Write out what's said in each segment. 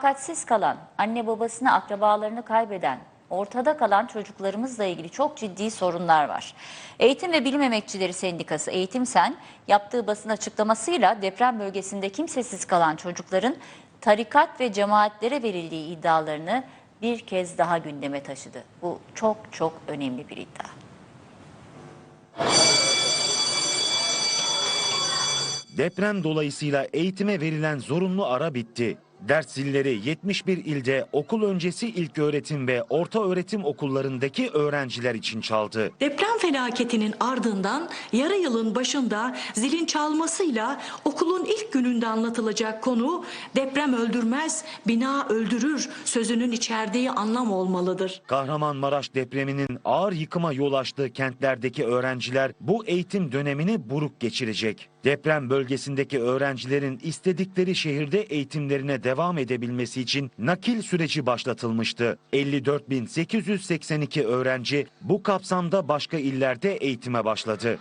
refakatsiz kalan, anne babasını, akrabalarını kaybeden, ortada kalan çocuklarımızla ilgili çok ciddi sorunlar var. Eğitim ve Bilim Emekçileri Sendikası Eğitim Sen yaptığı basın açıklamasıyla deprem bölgesinde kimsesiz kalan çocukların tarikat ve cemaatlere verildiği iddialarını bir kez daha gündeme taşıdı. Bu çok çok önemli bir iddia. Deprem dolayısıyla eğitime verilen zorunlu ara bitti. Ders zilleri 71 ilde okul öncesi ilköğretim ve orta öğretim okullarındaki öğrenciler için çaldı. Deprem felaketinin ardından yarı yılın başında zilin çalmasıyla okulun ilk gününde anlatılacak konu deprem öldürmez, bina öldürür sözünün içerdiği anlam olmalıdır. Kahramanmaraş depreminin ağır yıkıma yol açtığı kentlerdeki öğrenciler bu eğitim dönemini buruk geçirecek. Deprem bölgesindeki öğrencilerin istedikleri şehirde eğitimlerine devam edebilmesi için nakil süreci başlatılmıştı. 54.882 öğrenci bu kapsamda başka illerde eğitime başladı.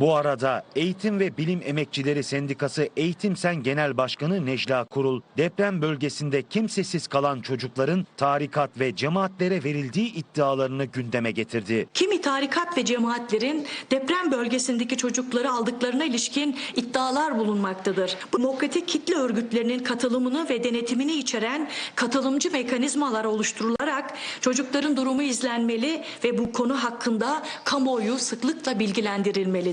Bu arada Eğitim ve Bilim Emekçileri Sendikası Eğitim Sen Genel Başkanı Necla Kurul, deprem bölgesinde kimsesiz kalan çocukların tarikat ve cemaatlere verildiği iddialarını gündeme getirdi. Kimi tarikat ve cemaatlerin deprem bölgesindeki çocukları aldıklarına ilişkin iddialar bulunmaktadır. Bu demokratik kitle örgütlerinin katılımını ve denetimini içeren katılımcı mekanizmalar oluşturularak çocukların durumu izlenmeli ve bu konu hakkında kamuoyu sıklıkla bilgilendirilmelidir.